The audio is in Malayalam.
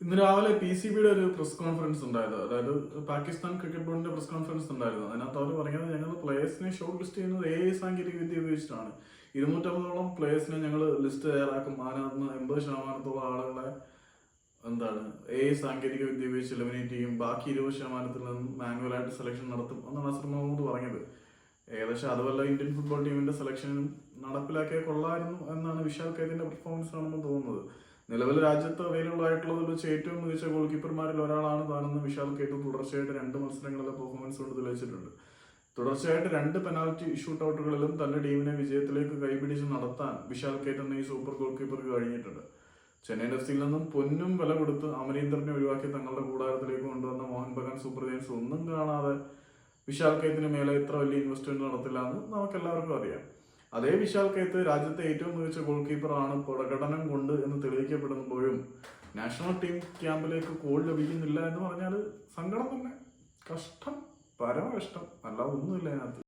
ഇന്ന് രാവിലെ പി സി ബിയുടെ ഒരു പ്രസ് കോൺഫറൻസ് ഉണ്ടായത് അതായത് പാകിസ്ഥാൻ ക്രിക്കറ്റ് ബോർഡിന്റെ പ്രസ് കോൺഫറൻസ് ഉണ്ടായിരുന്നു. അതിനകത്ത് അവർ പറഞ്ഞത് ഞങ്ങൾ പ്ലേയേഴ്സിനെ ഷോർട്ട് ലിസ്റ്റ് ചെയ്യുന്നത് എ സാങ്കേതിക വിദ്യ ഉപയോഗിച്ചിട്ടാണ്. ഇരുന്നൂറ്റമ്പതോളം പ്ലേയേഴ്സിനെ ഞങ്ങൾ ലിസ്റ്റ് തയ്യാറാക്കും. അതിനകത്ത് എൺപത് ശതമാനത്തോളം ആളുകളെ എന്താണ് എ സാങ്കേതിക വിദ്യ ഉപയോഗിച്ച് എലിമിനേറ്റ് ചെയ്യും. ബാക്കി ഇരുപത് ശതമാനത്തിൽ നിന്നും മാനുവലായിട്ട് സെലക്ഷൻ നടത്തും എന്നാണ് അസർ പറഞ്ഞത്. ഏകദേശം അതുപോലെ ഇന്ത്യൻ ഫുട്ബോൾ ടീമിന്റെ സെലക്ഷനും നടപ്പിലാക്കിയ കൊള്ളായിരുന്നു എന്നാണ് വിശാൽ കൈതിന്റെ പെർഫോമൻസ് ആണെന്ന് തോന്നുന്നത്. നിലവിൽ രാജ്യത്ത് അവൈലബിൾ ആയിട്ടുള്ളതിൽ വെച്ച് ഏറ്റവും മികച്ച ഗോൾ കീപ്പർമാരിൽ ഒരാളാണ് താനെന്ന് വിശാൽ കേട്ടു. തുടർച്ചയായിട്ട് രണ്ട് മത്സരങ്ങളിലെ പെർഫോമൻസ് കൊണ്ട് തെളിയിച്ചിട്ടുണ്ട്. തുടർച്ചയായിട്ട് രണ്ട് പെനാൽറ്റി ഷൂട്ട് ഔട്ടുകളിലും തന്റെ ടീമിനെ വിജയത്തിലേക്ക് കൈപിടിച്ച് നടത്താൻ വിശാൽ എന്ന ഈ സൂപ്പർ ഗോൾ കീപ്പർക്ക് കഴിഞ്ഞിട്ടുണ്ട്. ചെന്നൈ എഫ് സിയിൽ നിന്നും പൊന്നും വില കൊടുത്ത് അമരീന്ദ്രനെ ഒഴിവാക്കി തങ്ങളുടെ കൂടാരത്തിലേക്ക് കൊണ്ടുവന്ന മോഹൻ ബഗാൻ സൂപ്പർ ജയൻസ് ഒന്നും കാണാതെ വിശാൽ കേത്തിന് മേലെ ഇത്ര വലിയ ഇൻവെസ്റ്റ്മെന്റ് നടത്തില്ല എന്ന് നമുക്ക് എല്ലാവർക്കും അറിയാം. അതേ വിശാൽ കേത്ത് രാജ്യത്തെ ഏറ്റവും മികച്ച ഗോൾ കീപ്പറാണ് പ്രകടനം കൊണ്ട് എന്ന് തെളിയിക്കപ്പെടുമ്പോഴും നാഷണൽ ടീം ക്യാമ്പിലേക്ക് ഗോൾ ലഭിക്കുന്നില്ല എന്ന് പറഞ്ഞാൽ സങ്കടം തന്നെ. കഷ്ടം പരമ കഷ്ടം അല്ലാതെ ഒന്നുമില്ല അതിനകത്ത്.